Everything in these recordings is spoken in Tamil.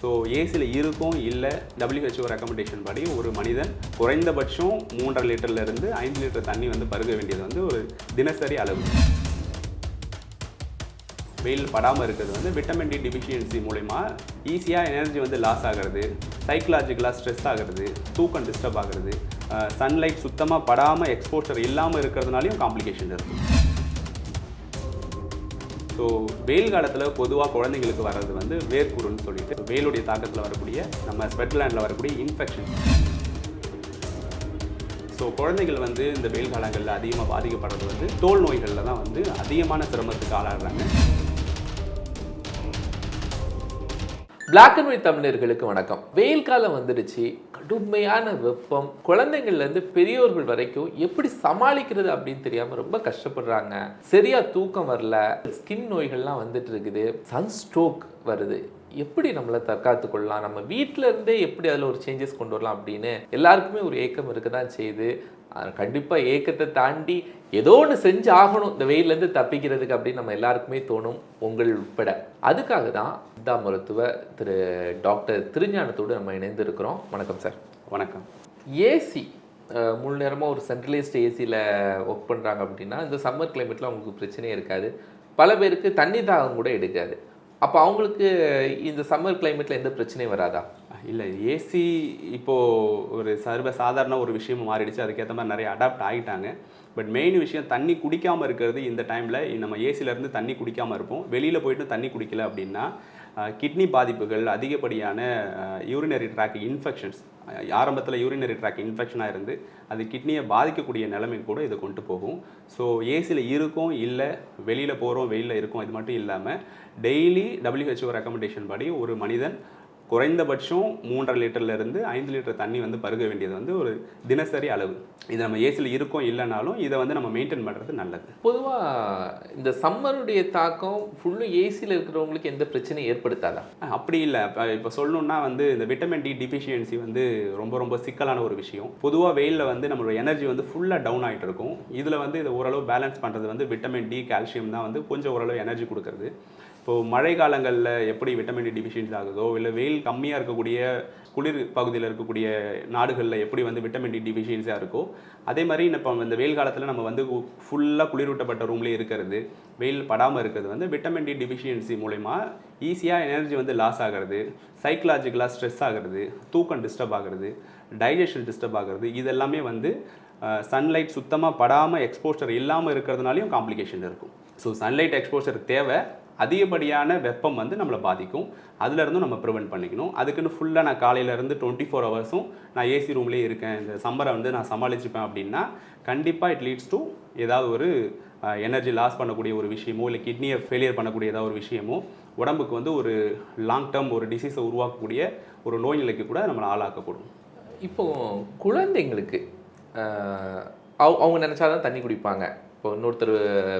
ஸோ ஏசியில் இருக்கும் இல்லை டபிள்யூஹெச்ஓ ரெக்கமெண்டேஷன் படி ஒரு மனிதன் குறைந்தபட்சம் மூன்றரை லிட்டர்லேருந்து ஐந்து லிட்டர் தண்ணி வந்து பருக வேண்டியது வந்து ஒரு தினசரி அளவு. வெயில் படாமல் இருக்கிறது வந்து விட்டமின் டி டிஃபிஷியன்சி மூலிமா ஈஸியாக எனர்ஜி வந்து லாஸ் ஆகிறது சைக்கலாஜிக்கலாக ஸ்ட்ரெஸ் ஆகிறது தூக்கம் டிஸ்டர்ப் ஆகிறது சன்லைட் சுத்தமாக படாமல் எக்ஸ்போஷர் இல்லாமல் இருக்கிறதுனாலையும் காம்ப்ளிகேஷன் இருக்குது ஸோ வெயில் காலத்தில் பொதுவாக குழந்தைங்களுக்கு வர்றது வந்து வேர்க்குருன்னு சொல்லிட்டு வெயிலுடைய தாக்கத்தில் வரக்கூடிய நம்ம ஸ்வெட்லேண்டில் வரக்கூடிய இன்ஃபெக்ஷன் ஸோ குழந்தைகள் வந்து இந்த வெயில் காலங்களில் அதிகமாக பாதிக்கப்படுறது வந்து தோல் நோய்களில் தான் வந்து அதிகமான சிரமத்துக்கு ஆளாடுறாங்க பிளாக் அண்ட் ஒயிட் தமிழர்களுக்கு வணக்கம். வெயில் காலம் வந்துடுச்சு. கடுமையான வெப்பம். குழந்தைங்கள்லேருந்து பெரியோர்கள் வரைக்கும் எப்படி சமாளிக்கிறது அப்படின்னு தெரியாமல் ரொம்ப கஷ்டப்படுறாங்க. சரியாக தூக்கம் வரல. ஸ்கின் நோய்கள்லாம் வந்துட்டு இருக்குது. சன்ஸ்ட்ரோக் வருது. எப்படி நம்மளை தற்காத்து கொள்ளலாம் நம்ம வீட்டில இருந்தே எப்படி அதில் ஒரு சேஞ்சஸ் கொண்டு வரலாம் அப்படின்னு எல்லாருக்குமே ஒரு ஏக்கம் இருக்க தான் செய்யுது. ஆஹ் கண்டிப்பா ஏக்கத்தை தாண்டி ஏதோ ஒன்று செஞ்சு ஆகணும். இந்த வெயிலேருந்து தப்பிக்கிறதுக்கு அப்படின்னு நம்ம எல்லாருக்குமே தோணும் உங்கள் உட்பட. அதுக்காக தான் சித்தா மருத்துவ திரு டாக்டர் திருஞானத்தோடு நம்ம இணைந்திருக்கிறோம் வணக்கம் சார். வணக்கம். ஏசி முழு நேரமாக ஒரு சென்ட்ரலைஸ்டு ஏசியில் ஒர்க் பண்ணுறாங்க அப்படின்னா இந்த சம்மர் கிளைமேட்டில் அவங்களுக்கு பிரச்சனையே இருக்காது. பல பேருக்கு தண்ணி தாகம் கூட எடுக்காது. அப்போ அவங்களுக்கு இந்த சம்மர் கிளைமேட்டில் எந்த பிரச்சனையும் வராதா? இல்லை ஏசி இப்போது ஒரு சர்வ சாதாரண ஒரு விஷயம் மாறிடுச்சு. அதுக்கேற்ற மாதிரி நிறைய அடாப்ட் ஆகிட்டாங்க. பட் மெயின் விஷயம் தண்ணி குடிக்காமல் இருக்கிறது இந்த டைமில் நம்ம ஏசிலேருந்து தண்ணி குடிக்காமல் இருப்போம். வெளியில் போயிட்டு தண்ணி குடிக்கல அப்படின்னா கிட்னி பாதிப்புகள் அதிகப்படியான யூரினரி ட்ராக் இன்ஃபெக்ஷன்ஸ் ஆரம்பத்தில் யூரினரி ட்ராக் இன்ஃபெக்ஷனாக இருந்து அது கிட்னியை பாதிக்கக்கூடிய நிலைமை கூட இதை கொண்டு போகும். ஸோ ஏசியில் இருக்கும் இல்லை வெளியில் போகிறோம் வெயிலில் இருக்கும் இது மட்டும் இல்லாமல் டெய்லி டபிள்யூஹெச்ஓ ரெக்கமெண்டேஷன் படி ஒரு மனிதன் குறைந்தபட்சம் மூன்றரை லிட்டர்ல இருந்து ஐந்து லிட்டர் தண்ணி வந்து பருக வேண்டியது வந்து ஒரு தினசரி அளவு. இது நம்ம ஏசியில் இருக்கோம் இல்லைனாலும் இதை வந்து நம்ம மெயின்டைன் பண்ணுறது நல்லது. பொதுவாக இந்த சம்மருடைய தாக்கம் ஃபுல்லும் ஏசியில் இருக்கிறவங்களுக்கு எந்த பிரச்சனையும் ஏற்படுத்தாதா? அப்படி இல்லை. இப்போ இப்போ சொல்லணும்னா வந்து இந்த விட்டமின் டி டிஃபிஷியன்சி வந்து ரொம்ப ரொம்ப சிக்கலான ஒரு விஷயம். பொதுவாக வெயிலில் வந்து நம்மளோட எனர்ஜி வந்து ஃபுல்லாக டவுன் ஆகிட்டு இருக்கும். இதில் வந்து இதை ஓரளவு பேலன்ஸ் பண்ணுறது வந்து விட்டமின் டி கால்சியம் தான் வந்து கொஞ்சம் ஓரளவு எனர்ஜி கொடுக்கறது. இப்போது மழை காலங்களில் எப்படி விட்டமின் டி டிஃபிஷியன்சி ஆகுதோ இல்லை வெயில் கம்மியாக இருக்கக்கூடிய குளிர் பகுதியில் இருக்கக்கூடிய நாடுகளில் எப்படி வந்து விட்டமின் டி டிஃபிஷியன்ஸாக இருக்கோ அதே மாதிரி இப்போ இந்த வெயில் காலத்தில் நம்ம வந்து ஃபுல்லாக குளிரூட்டப்பட்ட ரூம்லேயே இருக்கிறது வெயில் படாமல் இருக்கிறது வந்து விட்டமின் டி டிஃபிஷியன்சி மூலயமா ஈஸியாக எனர்ஜி வந்து லாஸ் ஆகிறது சைக்கலாஜிக்கலாக ஸ்ட்ரெஸ் ஆகிறது தூக்கம் டிஸ்டர்ப் ஆகிறது டைஜஷன் டிஸ்டர்ப் ஆகிறது இதெல்லாமே வந்து சன்லைட் சுத்தமாக படாமல் எக்ஸ்போஷர் இல்லாமல் இருக்கிறதுனாலையும் காம்ப்ளிகேஷன் இருக்கும். ஸோ சன்லைட் எக்ஸ்போஷர் தேவை அதிகப்படியான வெப்பம் வந்து நம்மளை பாதிக்கும். அதுலேருந்தும் நம்ம ப்ரிவெண்ட் பண்ணிக்கணும். அதுக்குன்னு ஃபுல்லாக நான் காலையிலேருந்து டுவெண்ட்டி ஃபோர் ஹவர்ஸும் நான் ஏசி ரூம்லேயே இருக்கேன். இந்த சம்மரை வந்து நான் சமாளிச்சுப்பேன் அப்படின்னா கண்டிப்பாக இட் லீட்ஸ் டு ஏதாவது ஒரு எனர்ஜி லாஸ் பண்ணக்கூடிய ஒரு விஷயமோ இல்லை கிட்னியை ஃபெயிலியர் பண்ணக்கூடிய ஏதாவது ஒரு விஷயமோ உடம்புக்கு வந்து ஒரு லாங் டேர்ம் ஒரு டிசீஸை உருவாக்கக்கூடிய ஒரு நோய் நிலைக்கு கூட நம்மளை ஆளாக்கக்கூடும். இப்போ குழந்தைங்களுக்கு அவ் அவங்க அவங்க நினச்சாதான் தண்ணி குடிப்பாங்க. இப்போ இன்னொருத்தர்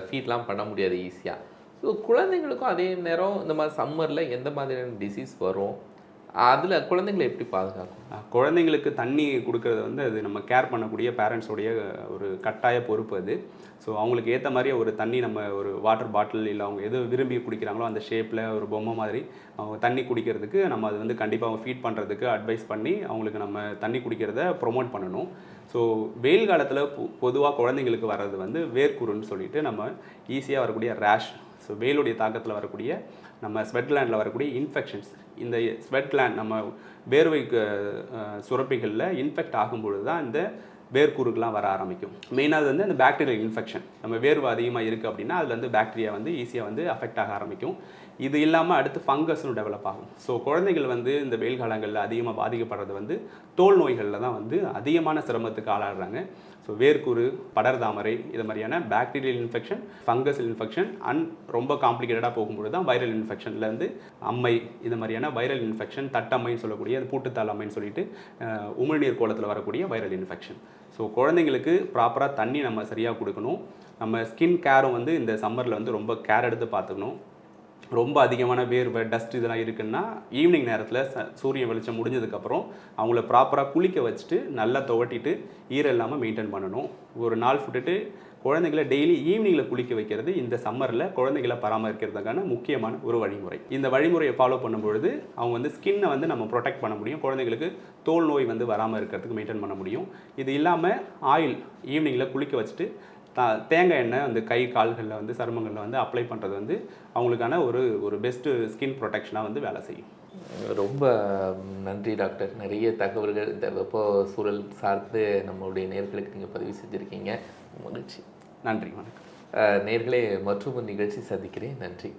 ஃபீட்லாம் பண்ண முடியாது ஈஸியாக ஸோ குழந்தைங்களுக்கும் அதே நேரம் இந்த மாதிரி சம்மரில் எந்த மாதிரியான டிசீஸ் வரும்? அதில் குழந்தைங்களை எப்படி பாதுகாக்கும்? குழந்தைங்களுக்கு தண்ணி கொடுக்கறது வந்து அது நம்ம கேர் பண்ணக்கூடிய பேரண்ட்ஸோடைய ஒரு கட்டாய பொறுப்பு அது. ஸோ அவங்களுக்கு ஏற்ற மாதிரி ஒரு தண்ணி நம்ம ஒரு வாட்டர் பாட்டில் இல்லை அவங்க எது விரும்பி குடிக்கிறாங்களோ அந்த ஷேப்பில் ஒரு பொம்மை மாதிரி அவங்க தண்ணி குடிக்கிறதுக்கு நம்ம அது வந்து கண்டிப்பாக அவங்க ஃபீட் பண்ணுறதுக்கு அட்வைஸ் பண்ணி அவங்களுக்கு நம்ம தண்ணி குடிக்கிறத ப்ரொமோட் பண்ணணும். ஸோ வெயில் காலத்தில் பொதுவாக குழந்தைங்களுக்கு வர்றது வந்து வேர்க்குருன்னு சொல்லிட்டு நம்ம ஈஸியாக வரக்கூடிய ரேஷ் ஸோ வெயிலுடைய தாக்கத்தில் வரக்கூடிய நம்ம ஸ்வெட் கிளாண்டில் வரக்கூடிய இன்ஃபெக்ஷன்ஸ் இந்த ஸ்வெட் கிளாண்ட் நம்ம வேர்வை சுரப்பிகளில் இன்ஃபெக்ட் ஆகும்பொழுது தான் இந்த வேர்க்கூறுக்கெலாம் வர ஆரம்பிக்கும். மெயினாக அது வந்து அந்த பாக்டீரியல் இன்ஃபெக்ஷன் நம்ம வேர்வு அதிகமாக இருக்குது அப்படின்னா அதில் வந்து பாக்டீரியா வந்து ஈஸியாக வந்து அஃபெக்ட் ஆக ஆரம்பிக்கும். இது இல்லாமல் அடுத்து ஃபங்கஸ்னு டெவலப் ஆகும். ஸோ குழந்தைகள் வந்து இந்த வெயில் காலங்களில் அதிகமாக பாதிக்கப்படுறது வந்து தோல் நோய்களில் தான் வந்து அதிகமான சிரமத்துக்கு ஆளாடுறாங்க ஸோ வேர்க்குரு படர்தாமரை இது மாதிரியான bacterial infection fungus infection and ரொம்ப காம்ப்ளிகேட்டடாக போகும்போது தான் வைரல் இன்ஃபெக்ஷன்லேருந்து அம்மை இது மாதிரியான வைரல் இன்ஃபெக்ஷன் தட்டம்மைன்னு சொல்லக்கூடிய அது பூட்டுத்தாள் அம்மைன்னு சொல்லிட்டு உமிழ்நீர் கோலத்தில் வரக்கூடிய வைரல் இன்ஃபெக்ஷன் ஸோ குழந்தைங்களுக்கு ப்ராப்பராக தண்ணி நம்ம சரியாக கொடுக்கணும். நம்ம ஸ்கின் கேரும் வந்து இந்த சம்மரில் வந்து ரொம்ப கேர் எடுத்து பார்த்துக்கணும். ரொம்ப அதிகமான வேர்வை டஸ்ட் இதெல்லாம் இருக்குன்னா ஈவினிங் நேரத்தில் ச சூரிய வெளிச்சம் முடிஞ்சதுக்கப்புறம் அவங்கள ப்ராப்பராக குளிக்க வச்சுட்டு நல்லா துவட்டிட்டு ஈரம் இல்லாமல் மெயின்டைன் பண்ணணும். ஒரு நாள் விட்டுட்டு குழந்தைகளை டெய்லி ஈவினிங்கில் குளிக்க வைக்கிறது இந்த சம்மரில் குழந்தைகளை பராமரிக்கிறதுக்கான முக்கியமான ஒரு வழிமுறை. இந்த வழிமுறையை ஃபாலோ பண்ணும்பொழுது அவங்க வந்து ஸ்கின்னை வந்து நம்ம ப்ரொடெக்ட் பண்ண முடியும். குழந்தைங்களுக்கு தோல் நோய் வந்து வராமல் இருக்கிறதுக்கு மெயின்டைன் பண்ண முடியும். இது இல்லாமல் ஆயில் ஈவினிங்கில் குளிக்க வச்சுட்டு தேங்காய் எண்ணெய் அந்த கை கால்களில் வந்து சருமங்களில் வந்து அப்ளை பண்ணுறது வந்து அவங்களுக்கான ஒரு ஒரு பெஸ்ட்டு ஸ்கின் ப்ரொடெக்ஷனாக வந்து வேலை செய்யும். ரொம்ப நன்றி டாக்டர். நிறைய தகவல்கள் இந்த வெப்ப சூழல் சார்ந்து நம்மளுடைய நேர்களுக்கு நீங்கள் பதிவு செஞ்சுருக்கீங்க. மகிழ்ச்சி. நன்றி வணக்கம். நேர்களே மற்றும் நிகழ்ச்சி சந்திக்கிறேன். நன்றி.